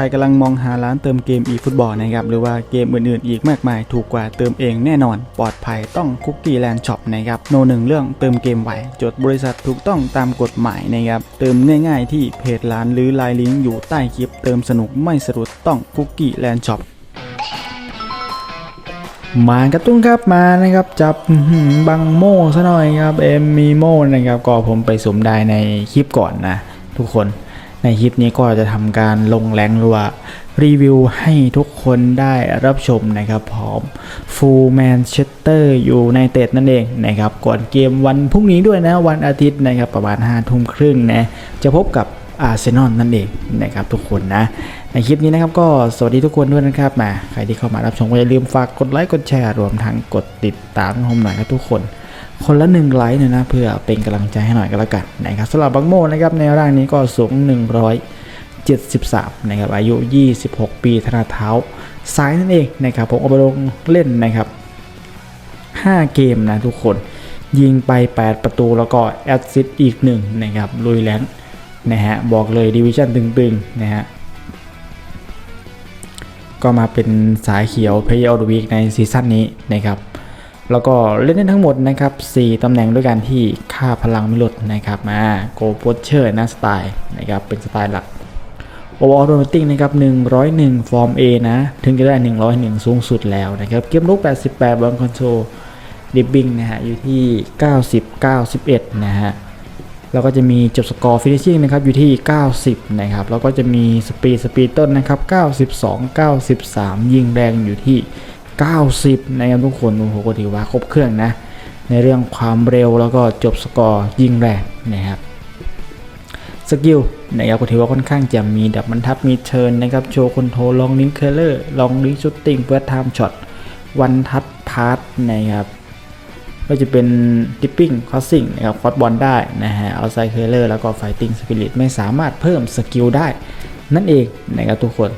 ใครกำลังมองหาร้านเติมเกม eFootball นะครับหรือว่าเกมอื่นๆ อีกมากมายถูกกว่าเติมเองแน่นอน ปลอดภัยต้องคุกกี้แลนด์ช็อปนะครับโนหนึ่งเรื่องเติมเกมไหวจดบริษัทถูกต้องตามกฎหมายนะครับเติมง่ายๆ ที่เพจร้านหรือไลน์ลิงก์อยู่ใต้คลิป เติมสนุกไม่สะดุดต้องคุกกี้แลนด์ช็อปมากระตุ้นครับมานะครับจับบังโม่ซะหน่อยครับเอ็มมีโม่นะครับก็ผมไปสมได้ในคลิปก่อนนะทุกคน ในคลิปนี้ก็จะทำการลงแรงรือว่ารีวิวให้ทุกคนได้รับชมนะครับพร้อมฟูลแมนเชสเตอร์อยู่ในเตดนั่นเองนะครับก่อนเกมวันพรุ่งนี้ด้วยนะวันอาทิตย์นะครับประมาณ5้าทุ่มครึ่งนะจะพบกับอาร์เซนอลนั่นเองนะครับทุกคนนะ ในคลิปนี้นะครับก็สวัสดีทุกคนด้วยนะครับมาใครที่เข้ามารับชมก็อย่าลืมฝากกดไลค์กดแชร์รวมทั้งกดติดตามผมหน่อยครับทุกคน คนละหนึ่งไลค์หน่ยนะเพื่อเป็นกำลังใจให้หน่อยก็แล้วกันนะครับสำหรับบังโมนะครับในร่างนี้ก็สูง 173 นะครับอายุ 26 ปีธนาเท้าซ้ายนั่นเองนะครับผมเอาไปลงเล่นนะครับ 5 เกมนะทุกคนยิงไป 8 ประตูแล้วก็แอดซิสอีก1นะครับลุยแลนด์นะฮะบอกเลยดิวิชั่นตึงๆนะฮะก็มาเป็นสายเขียว Player of the Week ในซีซั่นนี้นะครับ แล้วก็เล่นได้ทั้งหมดนะครับ 4 ตำแหน่งด้วยกันที่ค่าพลังไม่ลดนะครับมาโกโพเชอร์นะสไตล์นะครับเป็นสไตล์หลักโอเวอร์ออโตเมติกนะครับ 101 ฟอร์ม A นะ ถึงจะได้ 101 สูงสุดแล้วนะครับ เกมลุก 88 บอลคอนโทรลดิบบิ้งนะฮะ อยู่ที่ 90 91 นะฮะ แล้วก็จะมีจบสกอร์ฟินิชชิ่งนะครับ อยู่ที่ 90 นะครับ แล้วก็จะมีสปีดสปีดต้นนะครับ 92 93 ยิงแรงอยู่ที่ 90 นะครับทุกคนโอ้โหก็ถือว่าครบเครื่องนะ ในเรื่องความเร็วแล้วก็จบสกอร์ยิงแรงนะครับสกิลนะครับก็ถือว่าค่อนข้างจะมีดับมันทับมีเชิญนะครับโชว์คอนโทรลลองลิงเคอร์เลอร์ลองลิงชุตติ้งเพื่อไทม์ช็อตวันทัดพาร์ทนะครับก็จะเป็นดิปปิ้งคอสซิ่งนะครับคอสบอลได้นะฮะเอาไซเคเลอร์แล้วก็ไฟติ้งสปิริตไม่สามารถเพิ่มสกิลได้ นั่นเองนะครับทุกคน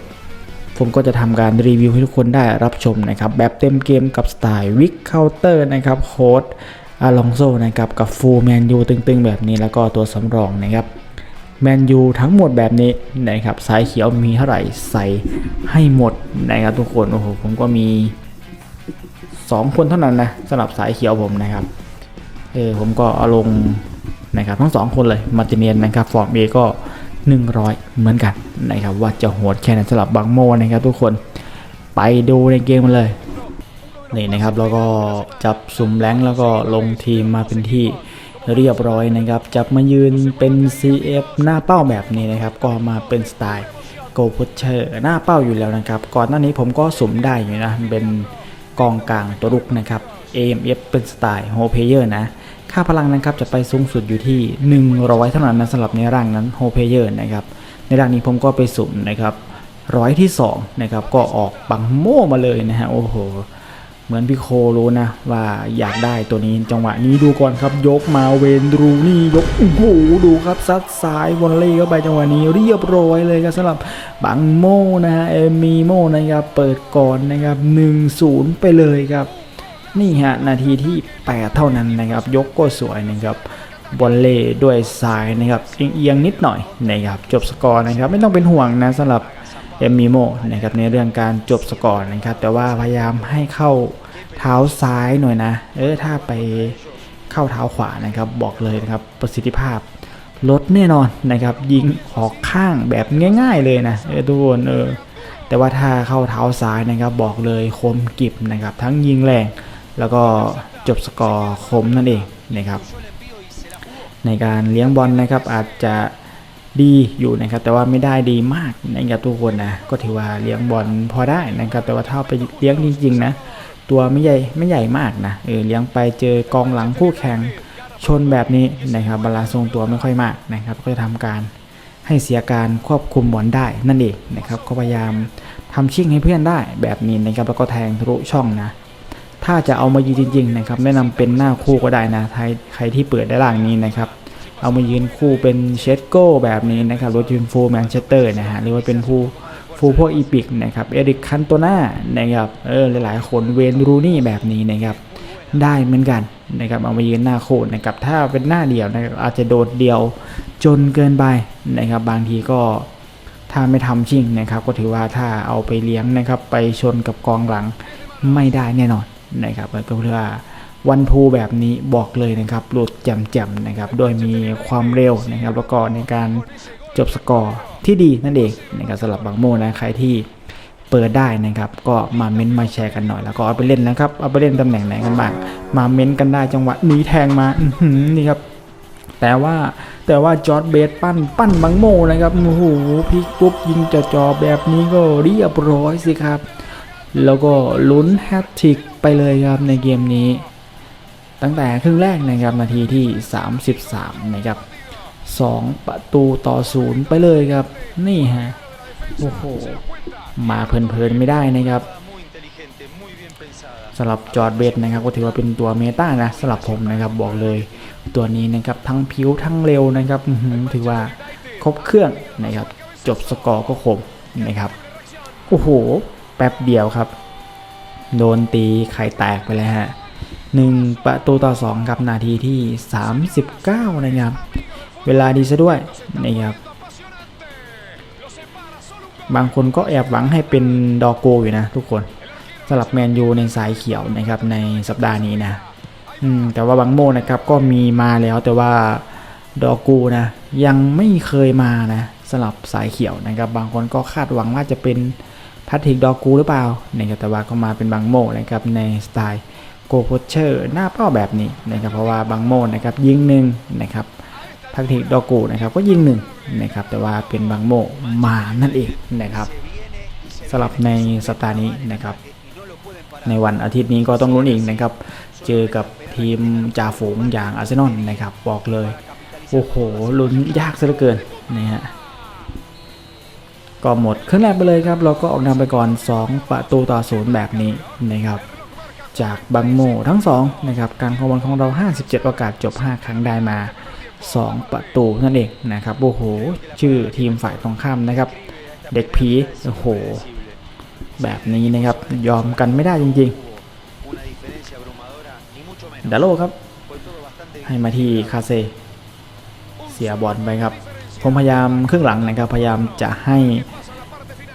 ผมก็จะทำการรีวิวให้ทุกคนได้รับชมนะครับแบบเต็มเกมกับสไตล์วิกเคาน์เตอร์นะครับโค้ดอาลองโซนะครับกับฟูลแมนยูตึงๆ แบบนี้แล้วก็ตัวสำรองนะครับแมนยูทั้งหมดแบบนี้นะครับสายเขียวมีเท่าไหร่ใส่ให้หมดนะครับทุกคนโอ้โหผมก็มี 2 คนเท่านั้นนะสำหรับสายเขียวผมนะครับเออผมก็เอาลงนะครับทั้ง 2 คนเลยมาติเนียนนะครับฟอร์มเอก็ 100 เหมือนกันนะครับว่าจะโหดแค่ไหนสำหรับบางโมนะครับทุกคนไปดูในเกมมันเลยนี่นะครับแล้วก็จับสุ่มแรงแล้วก็ลงทีมมาเป็นที่เรียบร้อยนะครับจับมายืนเป็น CF หน้าเป้าแบบนี้นะครับ ก็มาเป็นสไตล์ Go Pusher หน้าเป้าอยู่แล้วนะครับ ก่อนหน้านี้ผมก็สุ่มได้อยู่นะเป็นกองกลางตัวรุกนะครับ AMF เป็นสไตล์ h o p l a y e r นะ ค่าพลังนะครับจะไปสูงสุดอยู่ที่ 100 เท่านั้นนะสำหรับในร่างนั้น h o p l a y e r นะครับในร่างนี้ผมก็ไปสุ่มนะครับร้อยที่2นะครับก็ออกบังโม่มาเลยนะฮะโอ้โห เหมือนพี่โครู้นะ ว่าอยากได้ตัวนี้จังหวะนี้ดูก่อนครับ ยกมาเวนดรูนี่ยกโอ้โหดูครับซัดซ้ายวอลเล่เข้าไปจังหวะนี้เรียบร้อยเลยครับสำหรับบังโม่นะฮะเอมีโม่นะครับเปิดก่อนนะครับ1-0 ไปเลยครับ นี่ฮะนาทีที่ 8 เท่านั้นนะครับ ยกก็สวยนะครับบอลเล่ด้วยซ้ายนะครับเอียงๆนิดหน่อยนะครับจบสกอร์นะครับ ไม่ต้องเป็นห่วงนะสำหรับเอมมิโมนะครับในเรื่องการจบสกอร์นะครับ แต่ว่าพยายามให้เข้าเท้าซ้ายหน่อยนะ เออถ้าไปเข้าเท้าขวานะครับ บอกเลยนะครับประสิทธิภาพลดแน่นอนนะครับ ยิงออกข้างแบบง่าย ๆเลยนะเออทุกคนเออแต่ว่าถ้าเข้าเท้าซ้ายนะครับ บอกเลยคมกิบนะครับ ทั้งยิงแรง แล้วก็จบสกอร์คมนั่นเองนะครับ ในการเลี้ยงบอลนะครับอาจจะดีอยู่นะครับแต่ว่าไม่ได้ดีมากนะครับทุกคนนะก็ถือว่าเลี้ยงบอลพอได้นะครับแต่ว่าถ้าไปเลี้ยงจริงๆนะตัวไม่ใหญ่ไม่ใหญ่มากนะเออเลี้ยงไปเจอกองหลังคู่แข่งชนแบบนี้นะครับบาลานซ์ทรงตัวไม่ค่อยมากนะครับ ก็จะทำการให้เสียการควบคุมบอลได้นั่นเองนะครับก็พยายามทำชิ่งให้เพื่อนได้แบบนี้นะครับแล้วก็แทงทะลุช่องนะ ถ้าจะเอามายืนจริงๆนะครับแนะนำเป็นหน้าคู่ก็ได้นะใครใครที่เปิดได้ล่างนี้นะครับเอามายืนคู่เป็นเชสโก้แบบนี้นะครับรถยืนฟูลแมนเชสเตอร์นะฮะหรือว่าเป็นฟูฟูพวกอีพิกนะครับเอริกคันโตนานะครับเออหลายๆคนเวนรูนี่แบบนี้นะครับได้เหมือนกันนะครับเอามายืนหน้าคู่นะครับถ้าเป็นหน้าเดียวนะครับอาจจะโดดเดียวจนเกินไปนะครับบางทีก็ถ้าไม่ทำชิ่งนะครับก็ถือว่าถ้าเอาไปเลี้ยงนะครับไปชนกับกองหลังไม่ได้แน่นอน นะครับก็เพื่อว่าวันพูแบบนี้บอกเลยนะครับหลุดแจ่มๆนะครับ โดยมีความเร็วนะครับ แล้วก็ในการจบสกอร์ที่ดีนั่นเองนะครับสำหรับบางโมนะใครที่เปิดได้นะครับ ก็มาเม้นมาแชร์กันหน่อยแล้วก็เอาไปเล่นนะครับ เอาไปเล่นตำแหน่งไหนกันบ้างมาเม้นกันได้จังหวะหนีแทงมาอืนี่ครับแต่ว่าแต่ว่าจอร์ดเบสปั้นปั้นบังโมนะครับโอ้โหพลิกปุ๊บยิงจอแบบนี้ก็เรียบร้อยสิครับ แล้วก็ลุ้นแฮตทริกไปเลยครับในเกมนี้ ตั้งแต่ครึ่งแรกนะครับนาทีที่ 33 นะครับ 2 ประตูต่อศูนย์ไปเลยครับ นี่ฮะ โอ้โห มาเพลินๆไม่ได้นะครับสำหรับจอร์ดเบสนะครับก็ถือว่าเป็นตัวเมตานะสำหรับผมนะครับบอกเลยตัวนี้นะครับทั้งผิวทั้งเร็วนะครับถือว่าครบเครื่องนะครับจบสกอร์ก็คมนะครับโอ้โห แป๊บเดียวครับ โดนตีไข่แตกไปเลยฮะหนึ่งประตูต่อสองครับนาทีที่ 39 นะครับ เวลาดีซะด้วยนะครับ บางคนก็แอบหวังให้เป็นดอโกอยู่นะทุกคนสำหรับแมนยูในสายเขียวนะครับในสัปดาห์นี้นะแต่ว่าบางโมนะครับก็มีมาแล้วแต่ว่าดอกูนะยังไม่เคยมานะสำหรับสายเขียวนะครับ บางคนก็คาดหวังว่าจะเป็น พทริกดอกูหรือเปล่านะครับแต่ว่าก็มาเป็นบางโมนะครับในสไตล์โกโพเชอร์หน้าเป้าแบบนี้นะครับเพราะว่าบางโมนะครับยิงหนึ่งนะครับแพทริกดอกูนะครับก็ยิงหนึ่งนะครับแต่ว่าเป็นบางโมมานั่นเองนะครับสำหรับในสัปดาห์นี้นะครับ ในวันอาทิตย์นี้ก็ต้องลุ้นอีกนะครับ เจอกับทีมจ่าฝูงอย่างอาร์เซนอลนะครับบอกเลย โอ้โหลุ้นยากซะเหลือเกินนะฮะ ก็หมดครึ่งแรกไปเลยครับ เราก็ออกนำไปก่อน 2 ประตูต่อศูนย์แบบนี้นะครับ จากบังโมทั้ง2นะครับการคองบอลของเรา 57 โอกาสจบ 5 ครั้งได้มา 2 ประตูนั่นเองนะครับโอ้โห ชื่อทีมฝ่ายตรงข้ามนะครับ เด็กผีโอ้โห แบบนี้นะครับยอมกันไม่ได้จริงๆดาโลครับ ให้มาที่คาเซเสียบอลไปครับ ผมพยายามครึ่งหลังนะครับ พยายามจะให้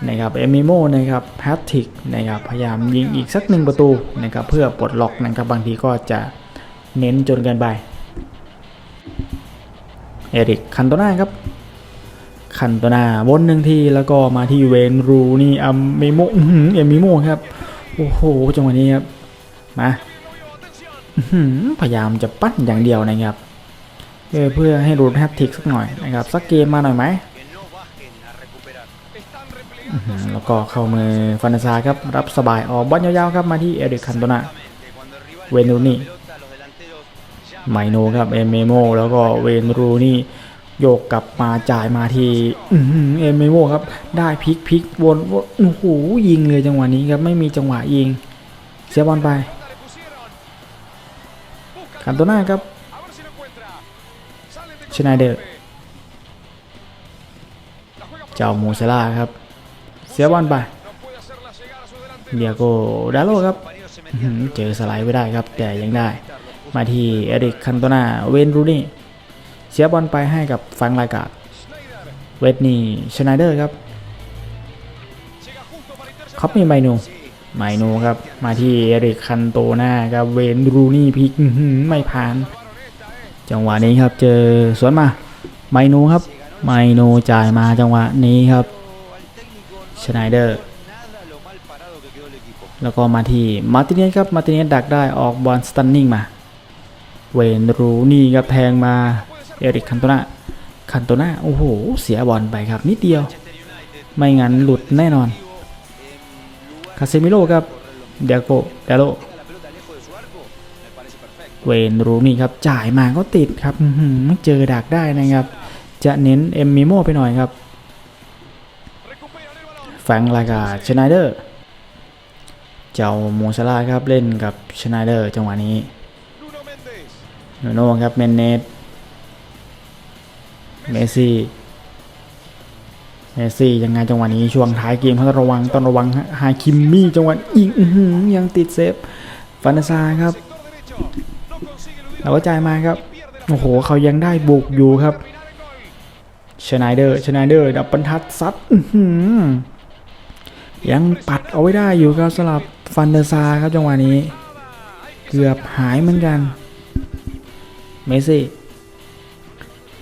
นะครับเอมิโมนะครับแพทริกนะครับพยายามยิงอีกสักหนึ่งประตูนะครับเพื่อปลดล็อกนะครับบางทีก็จะเน้นจนเกินไปเอริกคันโตนาครับคันโตนาวนหนึ่งทีแล้วก็มาที่เวนรูนี่อัมเมโมอื้อหือเอมิโมครับโอ้โหจังหวะนี้ครับมาพยายามจะปั้นอย่างเดียวนะครับ เออเพื่อให้รูแฮตทริกสักหน่อยนะครับสักเกมมาหน่อยไหมแล้วก็เข้ามือฟันซาครับรับสบายออกบอลยาวๆครับมาที่เอริกคันโตนาเวนรูนี่ไมโนครับเอเมโมแล้วก็เวนรูนี่โยกกลับมาจ่ายมาที่เอเมโมครับได้พลิกพลิกวนวนโอ้โหยิงเลยจังหวะนี้ครับไม่มีจังหวะยิง เสียบอลไปคันโตนาครับ ชไนเดอร์ เจ้าโมเซล่าครับ เสียบอลไปเดียโกดาโลครับ เจอสไลด์ไม่ได้ครับ แต่ยังได้ มาที่เอริกคันโตนาเวนรูนี่ เสียบอลไปให้กับฟังรายการเวทนี่ชไนเดอร์ครับคอปมีไมโนไมโนครับ มาที่เอริกคันโตนาครับเวนรูนี่พลิกไม่ผ่าน จังหวะนี้ครับ เจอสวนมาไมโนครับ ไมโนจ่ายมาจังหวะนี้ครับชไนเดอร์แล้วก็มาที่มาติเนสครับมาติเนสดักได้ออกบอลสตันนิ่งมา เวนรูนี่ครับแทงมาเอริกคันโตนาคันโตนาโอ้โห เสียบอลไปครับ นิดเดียว ไม่งั้นหลุดแน่นอน คาเซมิโลครับเดโกเดโล เวนรูนี่ครับจ่ายมาก็ติดครับเจอดักได้นะครับ จะเน้นเอ็มมิโมไปหน่อยครับแฟรงค์ลากาชไนเดอร์ เจ้าโมซาลาครับเล่นกับชไนเดอร์จังหวะนี้ Nuno Méndez. โนโน่ครับเมนเนสเมซี่เมซี่ยังไงจังหวะนี้ช่วงท้ายเกมเขาต้องระวังต้องระวังฮาคิมมี่จังหวะยิงยังติดเซฟฟานาซาครับ Sector derecho. No consigue eludir เราก็จ่ายมาครับ โอ้โหเขายังได้บุกอยู่ครับชไนเดอร์ชไนเดอร์ ดับบรรทัดซัดยังปัดเอาไว้ได้อยู่ครับสำหรับฟันเดอร์ซาครับจังหวะนี้ เกือบหายเหมือนกันเมสซี่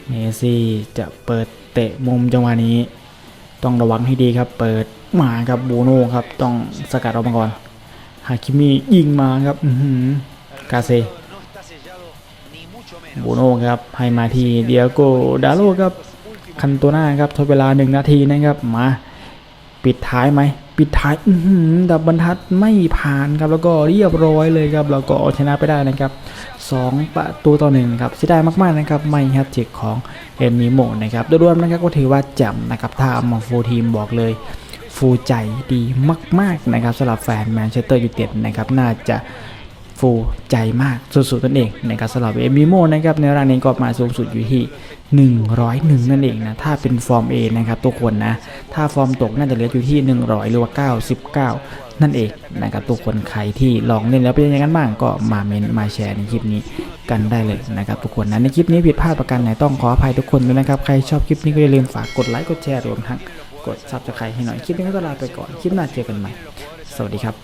เมสซี่จะเปิดเตะมุมจังหวะนี้ ต้องระวังให้ดีครับ เปิดมาครับบูโน่ครับ ต้องสกัดออกมาก่อนฮาคิมิยิงมาครับกาเซ บูโน่ครับให้มาที่เดียโกดาโลครับคันโตนาครับทดเวลาหนึ่งนาทีนะครับมาปิดท้ายไหมปิดท้ายดับบรรทัดไม่ผ่านครับแล้วก็เรียบร้อยเลยครับแล้วก็เอาชนะไปได้นะครับสองประตูต่อหนึ่งครับเสียดายมากๆนะครับไม่แฮตทริกของเอมิโมะนะครับโดยรวมนะครับก็ถือว่าแจ่มนะครับถ้ามาฟูทีมบอกเลย ฟูใจดีมากๆนะครับสำหรับแฟนแมนเชสเตอร์ยูไนเต็ดนะครับน่าจะ ฟูใจมากสุดๆนั่นเองนะครับสำหรับเอมิโมนะครับในรางนี้ก็มาสูงสุดอยู่ที่ 101 นั่นเองนะถ้าเป็นฟอร์ม A นะครับทุกคนนะถ้าฟอร์มตกน่าจะเหลืออยู่ที่ 100 หรือว่า 99 นั่นเองนะครับทุกคนใครที่ลองเล่นแล้วเป็นยังไงกันบ้างก็มาเมนมาแชร์ในคลิปนี้กันได้เลยนะครับทุกคนนะในคลิปนี้ผิดพลาดประการไหนต้องขออภัยทุกคนด้วยนะครับใครชอบคลิปนี้ก็อย่าลืมฝากกดไลค์กดแชร์รวมทั้งกดซับสไครต์ให้หน่อยคลิปนี้ก็ลาไปก่อนคลิปหน้าเจอกันใหม่สวัสดีครับ